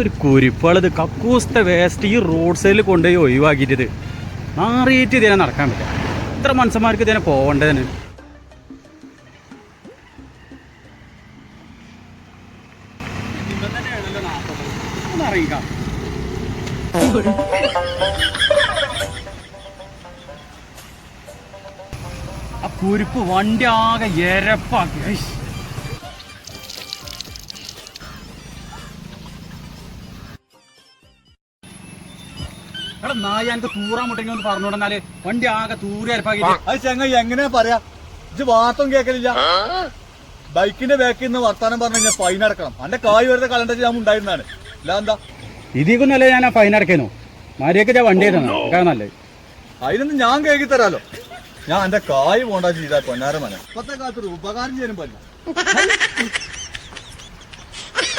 ഒരു കുരിപ്പുകളത് കക്കൂസ്ത വേസ്റ്റ് ഈ റോഡ് സൈഡിൽ കൊണ്ടുപോയി ഒഴിവാക്കിയിട്ട് മാറിയിട്ട് ഇതിനെ നടക്കാൻ പറ്റില്ല. ഇത്ര മനുഷ്യന്മാർക്ക് ഇതിനെ പോകേണ്ടതിന് ആ കുരിപ്പ് വണ്ടി ആകെ എരപ്പാക്കി. എടാ നായ എനിക്ക് തൂറാൻ മുട്ടെങ്കിൽ ഒന്ന് പറഞ്ഞു വിടന്നാൽ വണ്ടി ആകെ എരപ്പാക്കി അത് ചെങ്ങ എങ്ങനെ പറയാ? ഇത് വാർത്തം കേക്കലില്ല. ബൈക്കിന്റെ ബാക്കിൽ നിന്ന് വർത്താനം പറഞ്ഞു കഴിഞ്ഞാൽ ഫൈൻ അടക്കണം. അന്റെ കായ് വരുന്ന കലണ്ട ഞാൻ ഉണ്ടായിരുന്നാണ് ഇല്ല എന്താ? ഇതിക്കൊന്നല്ലേ ഞാൻ ഫൈൻ അടക്കേനു. മാരിയൊക്കെ ഞാൻ വണ്ടി തന്നെ. കാണാനല്ലേ അതിനൊന്നും ഞാൻ കേൾക്കി തരാലോ. ഞാൻ എന്റെ കായ് പോണ്ടാ ചെയ്താ പൊന്നാര മന ഇപ്പത്തെ കാലത്ത് ഉപകാരം ചെയ്യാനും പറ്റില്ല.